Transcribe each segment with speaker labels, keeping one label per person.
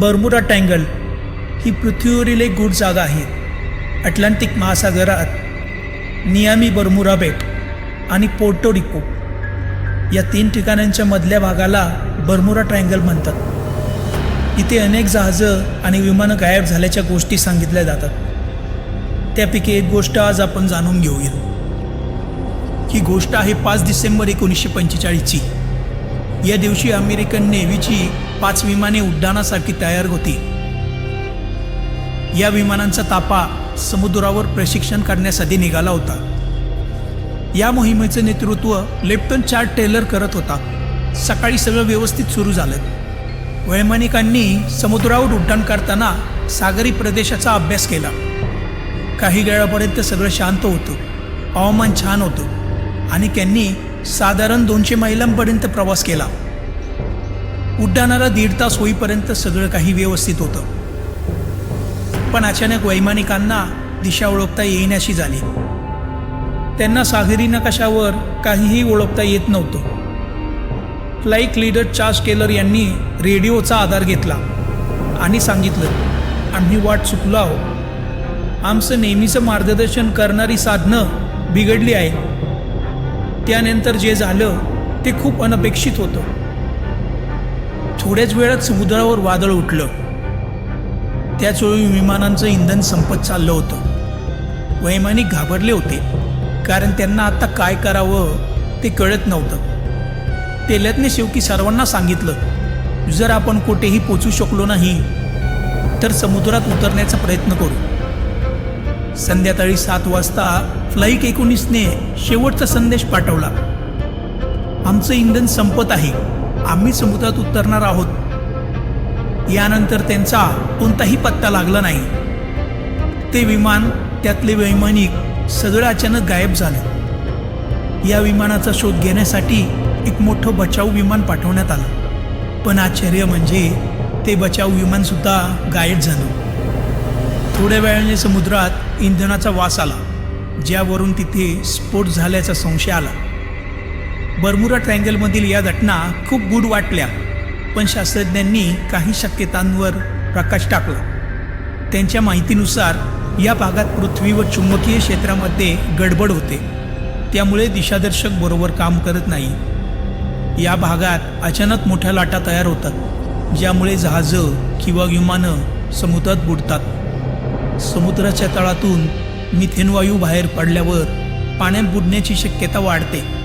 Speaker 1: Bermuda tangle ही पृथ्वीवरील एक गूढ जागा आहे. अटलांटिक महासागरात नियामी बर्मुरा बेट आणि पोर्टोरिको या तीन ठिकाणांच्या मधल्या भागाला बर्मुरा ट्रायंगल म्हणतात. इथे अनेक जहाजं आणि विमानं गायब झाल्याच्या गोष्टी सांगितल्या जातात. त्यापैकी एक गोष्ट आज आपण जाणून घेऊया. ही गोष्ट आहे पाच डिसेंबर एकोणीसशे पंचेचाळीसची. या दिवशी अमेरिकन नेव्हीची पाच विमाने उड्डाणासाठी तयार होती. या विमानांचा तापा समुद्रावर प्रशिक्षण करण्यासाठी निघाला होता. या मोहिमेचं नेतृत्व लेफ्टन चार्ट टेलर करत होता. सकाळी सगळं व्यवस्थित सुरू झालं. वैमानिकांनी समुद्रावर उड्डाण करताना सागरी प्रदेशाचा अभ्यास केला. काही वेळापर्यंत सगळं शांत होतं. हवामान छान होतं. आणि त्यांनी साधारण दोनशे मैलांपर्यंत प्रवास केला. उड्डाणाला दीड तास होईपर्यंत सगळं काही व्यवस्थित होतं. पण अचानक वैमानिकांना दिशा ओळखता येईनाशी झाली. त्यांना सागरी नकाशावर काहीही ओळखता येत नव्हतं. फ्लाईट लीडर चार्ज केलर यांनी रेडिओचा आधार घेतला आणि सांगितलं आम्ही वाट चुकलो आहोत. आमचं नेहमीचं मार्गदर्शन करणारी साधनं बिघडली आहे त्यानंतर जे झालं ते खूप अनपेक्षित होतं. थोड्याच वेळात समुद्रावर वादळ उठलं. त्याच वेळी विमानांचं इंधन संपत चाललं होतं. वैमानिक घाबरले होते कारण त्यांना आता काय करावं ते कळत नव्हतं. तेलतने शेवटी सर्वांना सांगितलं जर आपण कुठेही पोचू शकलो नाही तर समुद्रात उतरण्याचा प्रयत्न करू. संध्याकाळी सात वाजता फ्लाईट एकोणीसने शेवटचा संदेश पाठवला. आमचं इंधन संपत आहे. आम्ही समुद्रात उतरणार आहोत. यानंतर त्यांचा कोणताही पत्ता लागला नाही. ते विमान त्यातले वैमानिक सगळं अचानक गायब झालं. या विमानाचा शोध घेण्यासाठी एक मोठं बचाव विमान पाठवण्यात आलं. पण आश्चर्य म्हणजे ते बचाव विमानसुद्धा गायब झालं. थोड्या वेळाने समुद्रात इंधनाचा वास आला ज्यावरून तिथे स्फोट झाल्याचा संशय आला. बर्मुरा ट्रँगलमधील या घटना खूप गूढ वाटल्या पण शास्त्रज्ञांनी काही शक्यतांवर प्रकाश टाकला. त्यांच्या माहितीनुसार या भागात पृथ्वी व चुंबकीय क्षेत्रामध्ये गडबड होते. त्यामुळे दिशादर्शक बरोबर काम करत नाही. या भागात अचानक मोठ्या लाटा तयार होतात ज्यामुळे जहाजं किंवा विमानं समुद्रात बुडतात. समुद्राच्या तळातून मिथेन वायू बाहेर पडल्यावर पाण्यात बुडण्याची शक्यता वाढते.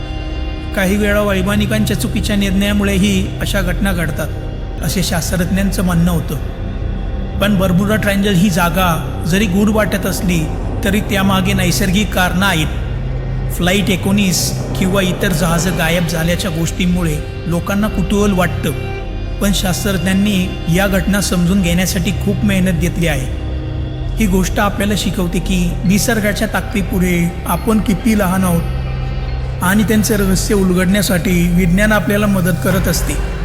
Speaker 1: काही वेळा वैमानिकांच्या चुकीच्या निर्णयामुळेही अशा घटना घडतात असे शास्त्रज्ञांचं म्हणणं होतं. पण बर्मुडा ट्रँजल ही जागा जरी गूढ वाटत असली तरी त्यामागे नैसर्गिक कारणं आहेत. फ्लाईट एकोणीस किंवा इतर जहाजं गायब झाल्याच्या गोष्टींमुळे लोकांना कुतूहल वाटतं. पण शास्त्रज्ञांनी या घटना समजून घेण्यासाठी खूप मेहनत घेतली आहे. ही गोष्ट आपल्याला शिकवते की निसर्गाच्या ताकदीपुढे आपण किती लहान आहोत आणि त्यांचे रहस्य उलगडण्यासाठी विज्ञान आपल्याला मदत करत असते.